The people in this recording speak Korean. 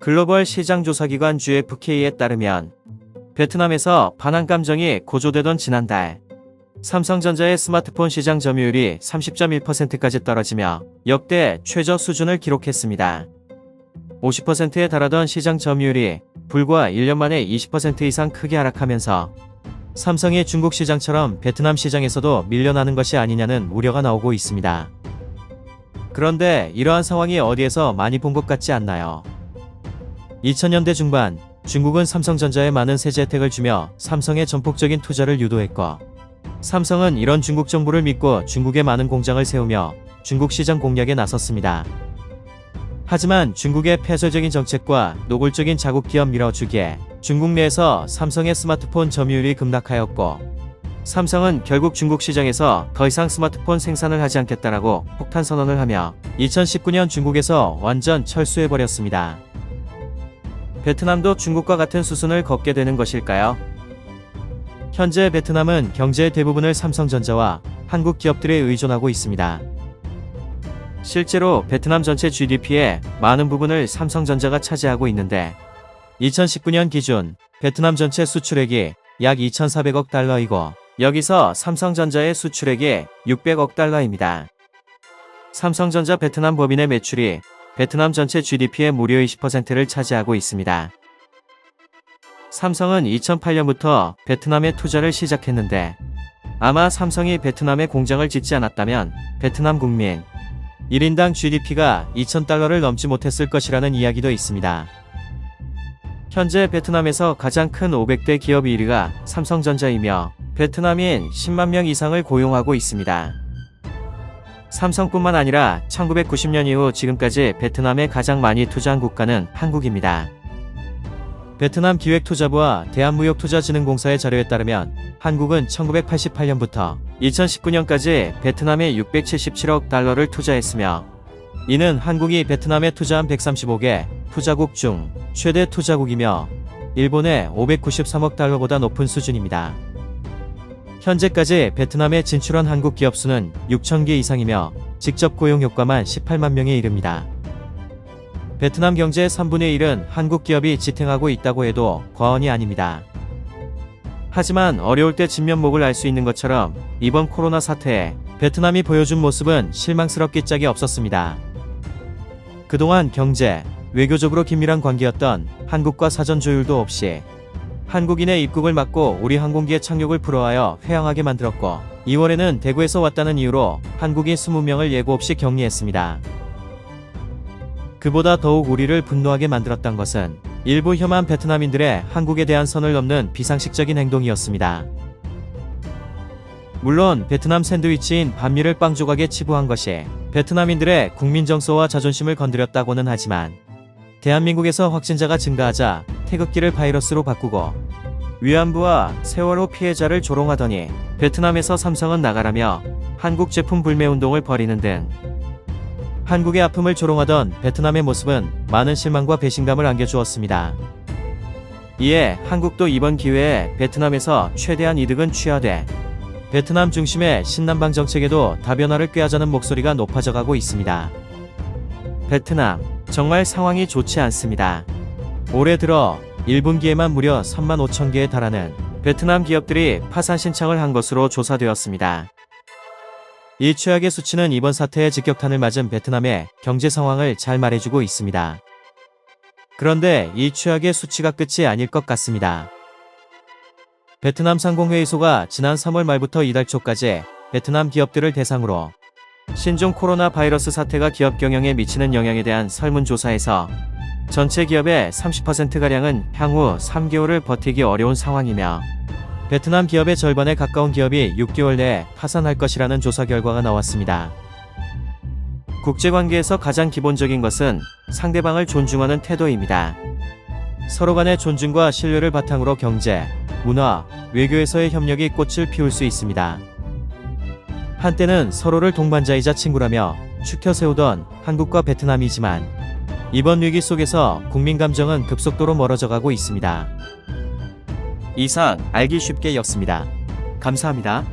글로벌 시장 조사기관 GFK에 따르면 베트남에서 반항 감정이 고조되던 지난달 삼성전자의 스마트폰 시장 점유율이 30.1%까지 떨어지며 역대 최저 수준을 기록했습니다. 50%에 달하던 시장 점유율이 불과 1년 만에 20% 이상 크게 하락하면서 삼성이 중국 시장처럼 베트남 시장에서도 밀려나는 것이 아니냐는 우려가 나오고 있습니다. 그런데 이러한 상황이 어디에서 많이 본 것 같지 않나요? 2000년대 중반 중국은 삼성전자에 많은 세제 혜택을 주며 삼성의 전폭적인 투자를 유도했고 삼성은 이런 중국 정부를 믿고 중국에 많은 공장을 세우며 중국 시장 공략에 나섰습니다. 하지만 중국의 폐쇄적인 정책과 노골적인 자국 기업 밀어주기에 중국 내에서 삼성의 스마트폰 점유율이 급락하였고 삼성은 결국 중국 시장에서 더 이상 스마트폰 생산을 하지 않겠다라고 폭탄 선언을 하며 2019년 중국에서 완전 철수해버렸습니다. 베트남도 중국과 같은 수순을 걷게 되는 것일까요? 현재 베트남은 경제의 대부분을 삼성전자와 한국 기업들에 의존하고 있습니다. 실제로 베트남 전체 GDP의 많은 부분을 삼성전자가 차지하고 있는데 2019년 기준 베트남 전체 수출액이 약 2,400억 달러이고 여기서 삼성전자의 수출액이 600억 달러입니다. 삼성전자 베트남 법인의 매출이 베트남 전체 GDP의 무려 20%를 차지하고 있습니다. 삼성은 2008년부터 베트남에 투자를 시작했는데 아마 삼성이 베트남에 공장을 짓지 않았다면 베트남 국민 1인당 GDP가 2,000달러를 넘지 못했을 것이라는 이야기도 있습니다. 현재 베트남에서 가장 큰 500대 기업 1위가 삼성전자이며 베트남인 10만 명 이상을 고용하고 있습니다. 삼성뿐만 아니라 1990년 이후 지금까지 베트남에 가장 많이 투자한 국가는 한국입니다. 베트남 기획투자부와 대한무역투자진흥공사의 자료에 따르면 한국은 1988년부터 2019년까지 베트남에 677억 달러를 투자했으며 이는 한국이 베트남에 투자한 135개 투자국 중 최대 투자국이며 일본의 593억 달러보다 높은 수준입니다. 현재까지 베트남에 진출한 한국 기업 수는 6,000개 이상이며 직접 고용 효과만 18만 명에 이릅니다. 베트남 경제의 3분의 1은 한국 기업이 지탱하고 있다고 해도 과언이 아닙니다. 하지만 어려울 때 진면목을 알 수 있는 것처럼 이번 코로나 사태에 베트남이 보여준 모습은 실망스럽기 짝이 없었습니다. 그동안 경제, 외교적으로 긴밀한 관계였던 한국과 사전 조율도 없이 한국인의 입국을 막고 우리 항공기의 착륙을 불허하여 회항하게 만들었고 2월에는 대구에서 왔다는 이유로 한국인 20명을 예고 없이 격리했습니다. 그보다 더욱 우리를 분노하게 만들었던 것은 일부 혐한 베트남인들의 한국에 대한 선을 넘는 비상식적인 행동이었습니다. 물론 베트남 샌드위치인 반미를 빵 조각에 치부한 것이 베트남인들의 국민 정서와 자존심을 건드렸다고는 하지만 대한민국에서 확진자가 증가하자 태극기를 바이러스로 바꾸고 위안부와 세월호 피해자를 조롱하더니 베트남에서 삼성은 나가라며 한국 제품 불매 운동을 벌이는 등 한국의 아픔을 조롱하던 베트남의 모습은 많은 실망과 배신감을 안겨주었습니다. 이에 한국도 이번 기회에 베트남에서 최대한 이득은 취하되 베트남 중심의 신남방 정책에도 다변화를 꾀하자는 목소리가 높아져 가고 있습니다. 베트남 정말 상황이 좋지 않습니다. 올해 들어 1분기에만 무려 3만 5천 개에 달하는 베트남 기업들이 파산 신청을 한 것으로 조사되었습니다. 이 최악의 수치는 이번 사태에 직격탄을 맞은 베트남의 경제 상황을 잘 말해주고 있습니다. 그런데 이 최악의 수치가 끝이 아닐 것 같습니다. 베트남 상공회의소가 지난 3월 말부터 이달 초까지 베트남 기업들을 대상으로 신종 코로나 바이러스 사태가 기업 경영에 미치는 영향에 대한 설문조사에서 전체 기업의 30%가량은 향후 3개월을 버티기 어려운 상황이며 베트남 기업의 절반에 가까운 기업이 6개월 내에 파산할 것이라는 조사 결과가 나왔습니다. 국제관계에서 가장 기본적인 것은 상대방을 존중하는 태도입니다. 서로 간의 존중과 신뢰를 바탕으로 경제, 문화, 외교에서의 협력이 꽃을 피울 수 있습니다. 한때는 서로를 동반자이자 친구라며 추켜 세우던 한국과 베트남이지만 이번 위기 속에서 국민 감정은 급속도로 멀어져 가고 있습니다. 이상 알기 쉽게 였습니다. 감사합니다.